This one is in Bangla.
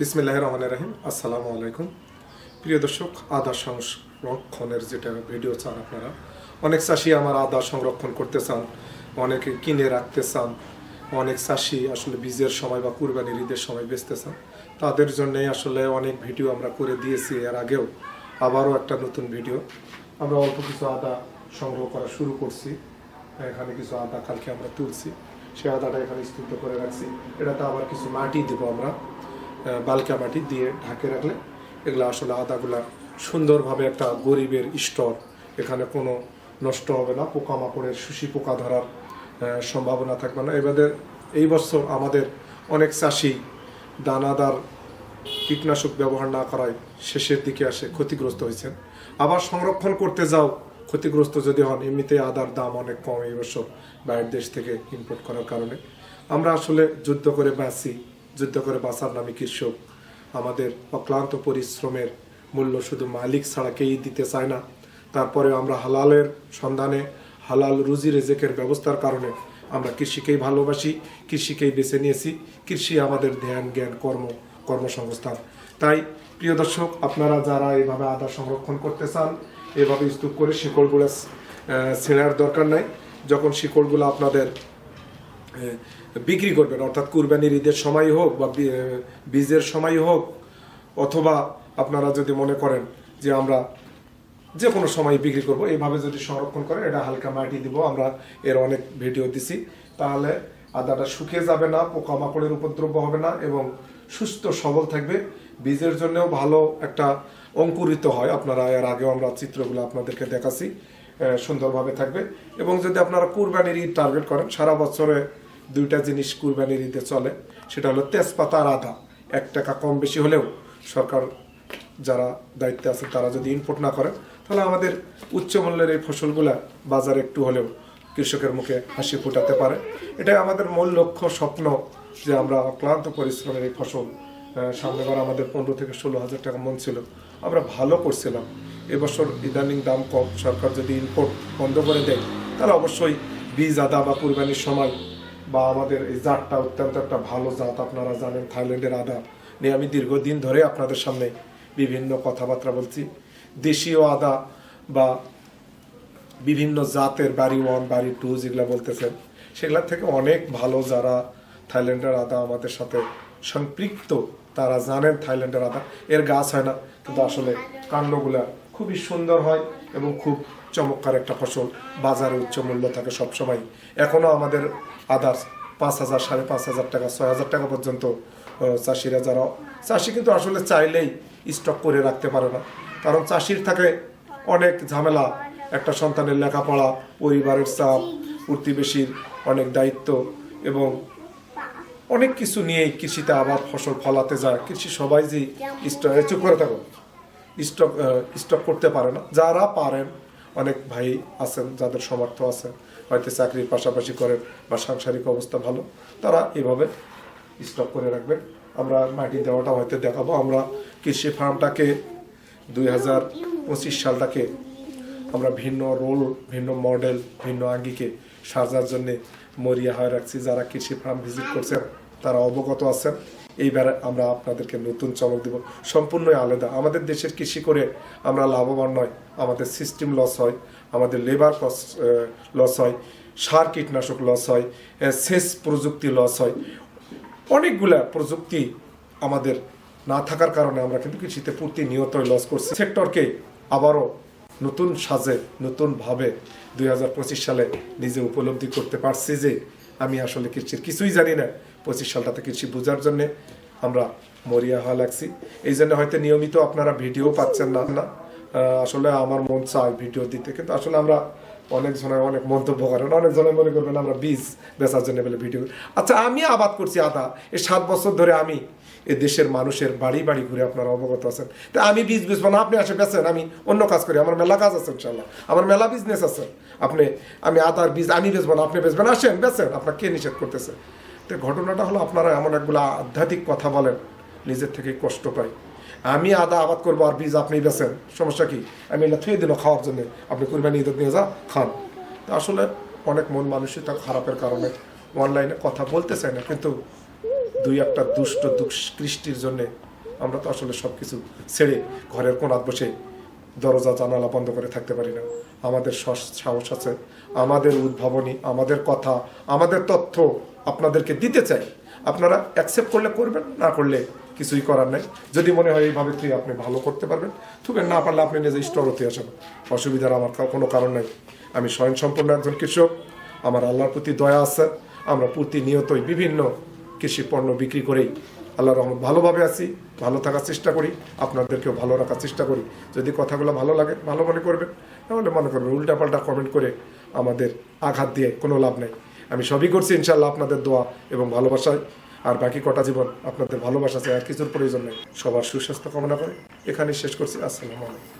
বিসমিল্লাহ রহমান রাহিম। আসসালামু আলাইকুম। প্রিয় দর্শক আদা সংরক্ষণের যেটা ভিডিও চান আপনারা, অনেক চাষি আমার আদা সংরক্ষণ করতে চান, অনেকে কিনে রাখতে চান, অনেক চাষি আসলে বীজের সময় বা কুরবানির ঈদের সময় বেচতে চান। তাদের জন্যে আসলে অনেক ভিডিও আমরা করে দিয়েছি এর আগেও। আবারও একটা নতুন ভিডিও। আমরা অল্প কিছু আদা সংগ্রহ করা শুরু করছি। এখানে কিছু আদা কালকে আমরা তুলছি। সেই আদাটা এখানে স্তূপ করে রাখছি। এটাতে আবার কিছু মাটি দেবো আমরা। বালকা মাটি দিয়ে ঢাকে রাখলে এগুলো আসলে আদাগুলা সুন্দরভাবে একটা গরিবের স্টোর। এখানে কোনো নষ্ট হবে না, পোকামাকড়ের শুষি পোকা ধরার সম্ভাবনা থাকবে না। এবারে এই বছর আমাদের অনেক চাষি দানাদার কীটনাশক ব্যবহার না করায় শেষের দিকে আসে ক্ষতিগ্রস্ত হয়েছেন। আবার সংরক্ষণ করতে যাও, ক্ষতিগ্রস্ত যদি হন, এমনিতে আদার দাম অনেক কম এই বছর বাইরের দেশ থেকে ইম্পোর্ট করার কারণে। আমরা আসলে যুদ্ধ করে বাঁচি যুদ্ধ করে বাঁচার নামে কৃষক। আমাদের অক্লান্ত পরিশ্রমের মূল্য শুধু মালিক ছাড়া কেউই দিতে চায় না। তারপরে আমরা হালালের সন্ধানে হালাল রুজি রেজেকের ব্যবস্থার কারণে আমরা কৃষিকেই ভালোবাসি, কৃষিকেই বেছে নিয়েছি। কৃষি আমাদের ধ্যান, জ্ঞান, কর্ম, কর্মসংস্থান। তাই প্রিয় দর্শক, আপনারা যারা এইভাবে আদা সংরক্ষণ করতে চান, এভাবে স্তূপ করে শিকড়গুলো ছেঁড়ার দরকার নাই। যখন শিকড়গুলো আপনাদের বিক্রি করবেন অর্থাৎ কুরবানির ঈদের সময় হোক বা বীজের সময় হোক অথবা আপনারা যদি মনে করেন যে আমরা যে কোনো সময় বিক্রি করব এইভাবে যদি সংরক্ষণ করেন এটা হালকা মাটি দিব আমরা এর অনেক ভিডিও দিছি তাহলে আদাটা শুকিয়ে যাবে না পোকামাকড়ের উপদ্রব হবে না এবং সুস্থ সবল থাকবে। বীজের জন্যও ভালো একটা অঙ্কুরিত হয় আপনারা এর আগেও আমরা চিত্রগুলো আপনাদেরকে দেখাচ্ছি আহ, সুন্দরভাবে থাকবে। এবং যদি আপনারা কুরবানির ঈদ টার্গেট করেন সারা বছরে দুইটা জিনিস কুরবানির ঈদে চলে, সেটা হলো তেজপাতা আর আদা। এক টাকা কম বেশি হলেও সরকার যারা দায়িত্বে আছে, তারা যদি ইনপুট না করে, তাহলে আমাদের উচ্চ মূল্যের এই ফসলগুলা বাজারে একটু হলেও কৃষকের মুখে হাসি ফোটাতে পারে। এটাই আমাদের মূল লক্ষ্য, স্বপ্ন যে আমরা অক্লান্ত পরিশ্রমের এই ফসল সামনেবার আমাদের পনেরো থেকে ষোলো হাজার টাকা মন ছিল, আমরা ভালো করছিলাম। এবছর ইদানিং দাম কম, সরকার যদি ইনপোর্ট বন্ধ করে দেয়, তাহলে অবশ্যই বীজ, আদা বা কুরবানির সময় বা আমাদের এই জাতটা অত্যন্ত একটা ভালো জাত, আপনারা জানেন থাইল্যান্ডের আদা নিয়ে আমি দীর্ঘদিন ধরে আপনাদের সামনে বিভিন্ন কথাবার্তা বলছি। দেশীয় আদা বা বিভিন্ন জাতের বাড়ি ওয়ান বাড়ি টু যেগুলো বলতেছেন সেগুলোর থেকে অনেক ভালো যারা থাইল্যান্ডের আদা আমাদের সাথে সম্পৃক্ত, তারা জানেন থাইল্যান্ডের আদা। এর গাছ হয় না, কিন্তু আসলে কাণ্ডগুলা খুবই সুন্দর হয় এবং খুব চমৎকার একটা ফসল বাজারে উচ্চ মূল্য থাকে সবসময়। এখনও আমাদের আদার্স পাঁচ হাজার, সাড়ে পাঁচ হাজার টাকা, ছয় হাজার টাকা পর্যন্ত চাষিরা যারা, চাষি কিন্তু আসলে চাইলেই স্টক করে রাখতে পারে না। কারণ চাষির থাকে অনেক ঝামেলা, একটা সন্তানের লেখাপড়া, পরিবারের চাপ, প্রতিবেশীর অনেক দায়িত্ব এবং অনেক কিছু নিয়েই কৃষিতে আবার ফসল ফলাতে যায়। কৃষি সবাই যে স্টক চুপ করে থাকো স্টক স্টক করতে পারে না। যারা পারেন অনেক ভাই আছেন, যাদের সমর্থ আছে, হয়তো চাকরির পাশাপাশি করেন বা সাংসারিক অবস্থা ভালো, তারা এভাবে স্টক করে রাখবেন। আমরা মাটি দেওয়াটা হয়তো দেখাবো। আমরা কৃষি ফার্মটাকে দুই হাজার পঁচিশ সালটাকে আমরা ভিন্ন রোল ভিন্ন মডেল ভিন্ন আঙ্গিকে সাজার জন্যে মরিয়া হয়ে রাখছি। যারা কৃষি ফার্ম ভিজিট করছেন, তারা অবগত আছেন। এইবার আমরা আপনাদেরকে নতুন চমক দিব। সম্পূর্ণই আলাদা। আমাদের দেশের কৃষি করে আমরা লাভবান নয়। আমাদের সিস্টেম লস হয়, আমাদের লেবার কস্ট লস হয়, সার কীটনাশক লস হয় সেচ প্রযুক্তি লস হয়। অনেকগুলা প্রযুক্তি আমাদের না থাকার কারণে আমরা কিন্তু কৃষিতে প্রতিনিয়ত লস করছি। সেক্টরকে আবারও নতুন সাজে নতুনভাবে দুই হাজার পঁচিশ সালে নিজে উপলব্ধি করতে পারছি যে আমি আসলে কৃষির কিছুই জানি না। পঁচিশ সালটাতে কৃষি বোঝার জন্য আমরা মরিয়া হওয়া লাগছি। এই জন্য হয়তো নিয়মিত আপনারা ভিডিও পাচ্ছেন না। না আসলে আমার মন চায় ভিডিও দিতে, কিন্তু আসলে আমরা অনেক জনের অনেক মন্তব্য করেন, অনেক জনে মনে করবেন আমরা বীজ বেচার জন্য বলে ভিডিও আচ্ছা আমি আবাদ করছি আদা। এই সাত বছর ধরে আমি এ দেশের মানুষের বাড়ি বাড়ি ঘুরে আপনারা অবগত আছেন। তা আমি বীজ বেচবো না, আপনি আসে বেচেন, আমি অন্য কাজ করি। আমার মেলা কাজ আছে ইনশাল্লাহ আমার মেলা বিজনেস আছে। আপনি, আমি আদার বীজ আমি বেচবো না, আপনি বেচবেন, আসেন, বেচেন। আপনার কে নিষেধ করতেছে? তো ঘটনাটা হলো আপনারা এমন একগুলো আধ্যাত্মিক কথা বলেন, নিজের থেকে কষ্ট পাই। আমি আদা আবাদ করব আর বীজ আপনি বেছেন সমস্যা কি? আমি এটা থুয়ে দিল খাওয়ার জন্য। আপনি কুরবানি ঈদের নিয়ে যা খান। তো আসলে অনেক মন মানসিকতা খারাপের কারণে অনলাইনে কথা বলতে চায় না, কিন্তু দুই একটা দুষ্ট দুষ্কৃষ্টির জন্যে আমরা তো আসলে সব কিছু ছেড়ে ঘরের কোনাত বসে দরজা, জানালা বন্ধ করে থাকতে পারি না। আমাদের সাহস আছে, আমাদের উদ্ভাবনী, আমাদের কথা, আমাদের তথ্য আপনাদেরকে দিতে চাই। আপনারা অ্যাকসেপ্ট করলে করবেন, না করলে কিছুই করার নাই। যদি মনে হয় এইভাবে তুই আপনি ভালো করতে পারবেন থুবেন না পারলে আপনি নিজে স্টোর হতে আসেন অসুবিধার আমার কোনো কারণ নাই। আমি স্বয়ংসম্পূর্ণ একজন কৃষক। আমার আল্লাহর প্রতি দয়া আছে। আমরা প্রতিনিয়তই বিভিন্ন কৃষি পণ্য বিক্রি করেই আল্লাহ রহমত, ভালোভাবে আছি, ভালো থাকার চেষ্টা করি, আপনাদেরকেও ভালো রাখার চেষ্টা করি। যদি কথাগুলো ভালো লাগে, ভালো মনে করবেন, তাহলে মনে করবেন উল্টাপাল্টা কমেন্ট করে আমাদের আঘাত দিয়ে কোনো লাভ নেই। আমি সবই করছি ইনশাল্লাহ আপনাদের দোয়া এবং ভালোবাসায়। আর বাকি কটা জীবন আপনাদের ভালোবাসা চাই, আর কিছুর প্রয়োজন নেই। সবার সুস্বাস্থ্য কামনা করে এখানে শেষ করছি। আসসালামু আলাইকুম।